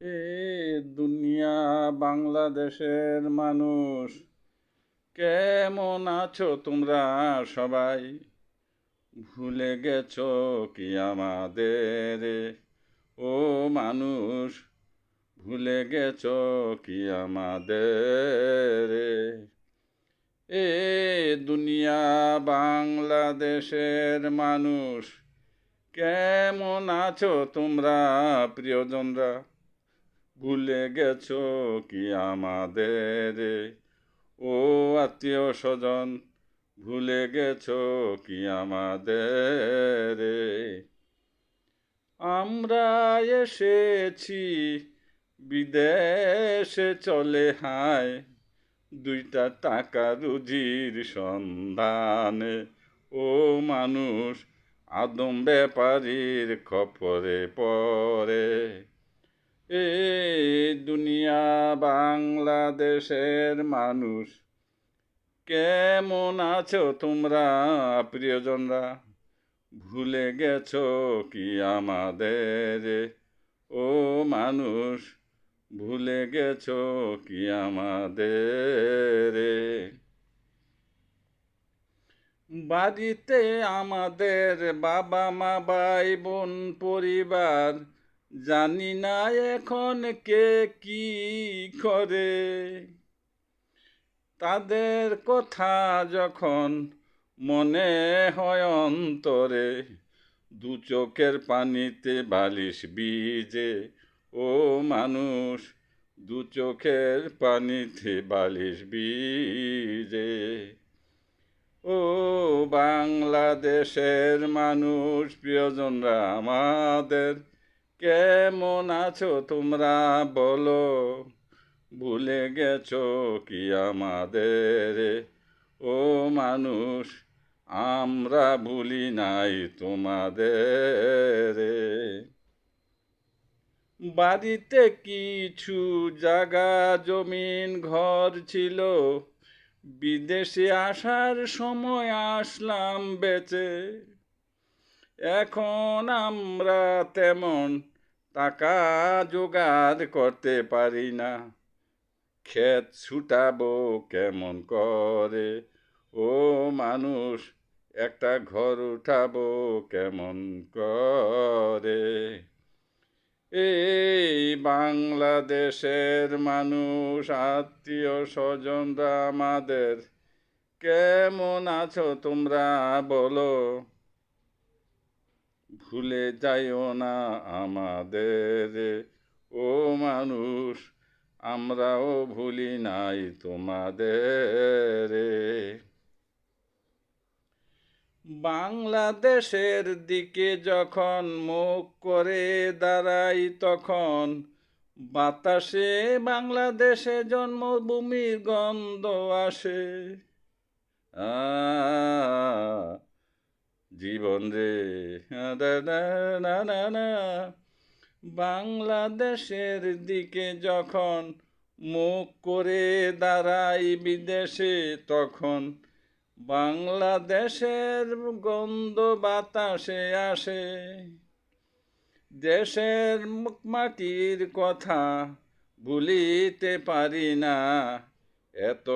এ দুনিয়া বাংলাদেশের মানুষ, কেমন আছো তোমরা সবাই? ভুলে গেছ কি আমাদের? ও মানুষ, ভুলে গেছ কি আমাদের? এ দুনিয়া বাংলাদেশের মানুষ, কেমন আছো তোমরা প্রিয়জনরা? ভুলে গেছো কি আমাদের? ও আত্মীয় স্বজন, ভুলে গেছো কি আমাদের? আমরা এসেছি, বিদেশে চলে হায়। দুইটা টাকা রুজির সন্ধানে। ও মানুষ, আদম ব্যাপারীর খপরে পরে এ দুনিয়া বাংলাদেশের মানুষ। কেমন আছো তোমরা প্রিয়জনরা? ভুলে গেছো কি আমাদের? ও মানুষ, ভুলে গেছো কি আমাদের? বাড়িতে আমাদের বাবা মা, ভাই বোন, পরিবার জানি না এখন কে কি করে। তাদের কথা যখন মনে হয় অন্তরে, দু চোখের পানিতে বালিশ বিজে ও মানুষ, দু চোখের পানিতে বালিশ বিজে ও বাংলাদেশের মানুষ, প্রিয়জনরা আমাদের কেমন আছো তোমরা? বলো, ভুলে গেছো কি আমাদের? ও মানুষ, আমরা ভুলি নাই তোমাদের। বাড়িতে কিছু জায়গা, জমিন, ঘর ছিল। বিদেশে আসার সময় আসলাম বেচে। এখন আমরা তেমন টাকা জোগাড় করতে পারি না। ক্ষেত ছুটাবো কেমন করে? ও মানুষ, একটা ঘর উঠাবো কেমন করে? এই বাংলাদেশের মানুষ, আত্মীয় স্বজনরা আমাদের কেমন আছো তোমরা বলো? ভুলে যাইও না আমাদের। ও মানুষ, আমরাও ভুলি নাই তোমাদের। বাংলাদেশের দিকে যখন মুখ করে দাঁড়াই তখন বাতাসে বাংলাদেশে জন্মভূমির গন্ধ আসে। আ জীবন রে। বাংলাদেশের দিকে যখন মুখ করে দাঁড়াই বিদেশে, তখন বাংলাদেশের গন্ধ বাতাসে আসে। দেশের মাটির কথা ভুলিতে পারি না। এত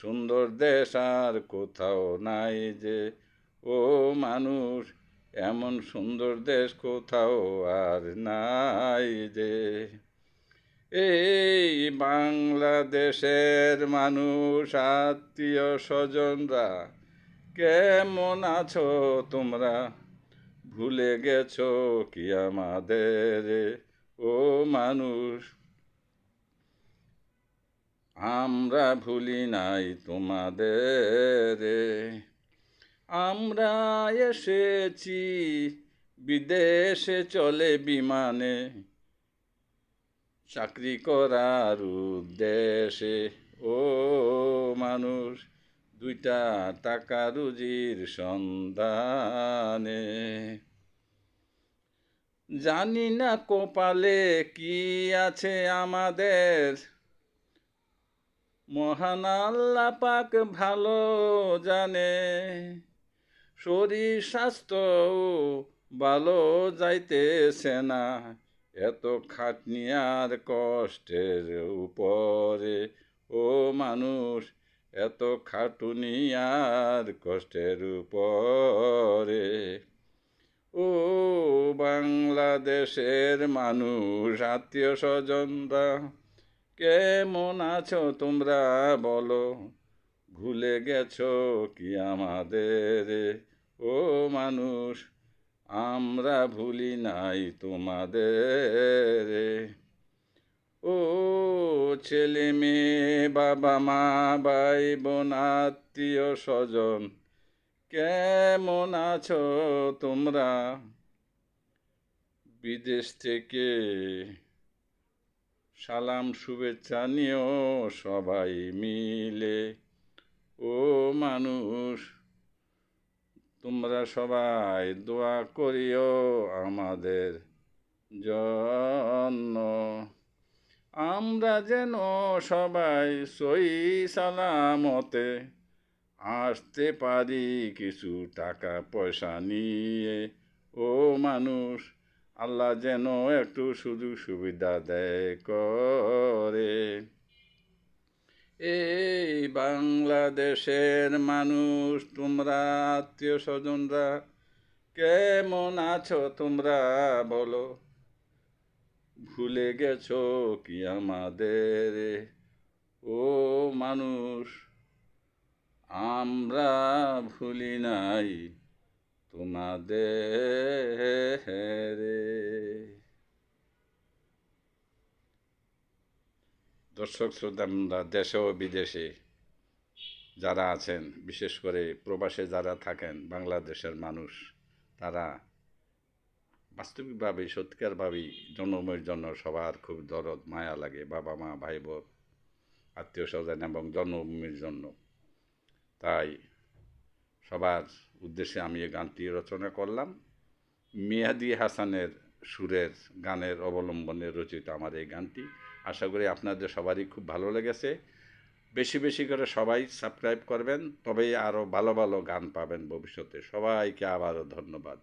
সুন্দর দেশ আর কোথাও নাই যে ও মানুষ, এমন সুন্দর দেশ কোথাও আর নাই যে। এই বাংলাদেশের মানুষ, আত্মীয় স্বজনরা, কেমন আছো তোমরা? ভুলে গেছো কি আমাদের? ও মানুষ, আমরা ভুলি নাই তোমাদের। আমরা এসেছি বিদেশে চলে বিমানে। চাকরি করার উদ্দেশ্যে, ও মানুষ, দুইটা টাকা রুজির সন্ধানে। জানি না কপালে কি আছে আমাদের। মহান আল্লাহ পাক ভালো জানে। শরীর স্বাস্থ্য ভালো যাইতেছে না। এত খাটনি আর কষ্টের উপরে। ও মানুষ, এত খাটুনি আর কষ্টের উপরে। ও বাংলাদেশের মানুষ, আত্মীয় স্বজনরা, কেমন আছো তোমরা বলো? ভুলে গেছো কি আমাদের? ও মানুষ, আমরা ভুলি নাই তোমাদের। ও ছেলে মেয়ে, বাবা মা, ভাই বোন, আত্মীয় স্বজন, কেমন আছো তোমরা? বিদেশ থেকে সালাম, শুভেচ্ছা নিও সবাই মিলে। ও মানুষ, তোমরা সবাই দোয়া করিও আমাদের জন্য। আমরা যেন সবাই সই সালামতে আসতে পারি কিছু টাকা পয়সা নিয়ে। ও মানুষ, আল্লাহ যেন একটু সুযোগ সুবিধা দেয় করে। বাংলাদেশের মানুষ, তোমরা আত্মীয় স্বজনরা কেমন আছো তোমরা বলো। ভুলে গেছো কি আমাদের? ও মানুষ, আমরা ভুলি নাই তোমাদের। দর্শক, শ্রোতা, আমরা দেশে ও বিদেশে যারা আছেন, বিশেষ করে প্রবাসে যারা থাকেন, বাংলাদেশের মানুষ, তারা বাস্তবিকভাবে সত্যিকারভাবেই জন্মের জন্য সবার খুব দরদ, মায়া লাগে, বাবা মা ভাই বোন আত্মীয় স্বজন এবং জন্মভূমির জন্য। তাই সবার উদ্দেশ্যে আমি এই গানটি রচনা করলাম। মেহাদি হাসানের সুরের গানের অবলম্বনে রচিত আমার এই গানটি। আশা করি আপনাদের সবারই খুব ভালো লেগেছে। বেশি বেশি করে সবাই সাবস্ক্রাইব করবেন, তবেই আরও ভালো ভালো গান পাবেন ভবিষ্যতে। সবাইকে আবারও ধন্যবাদ।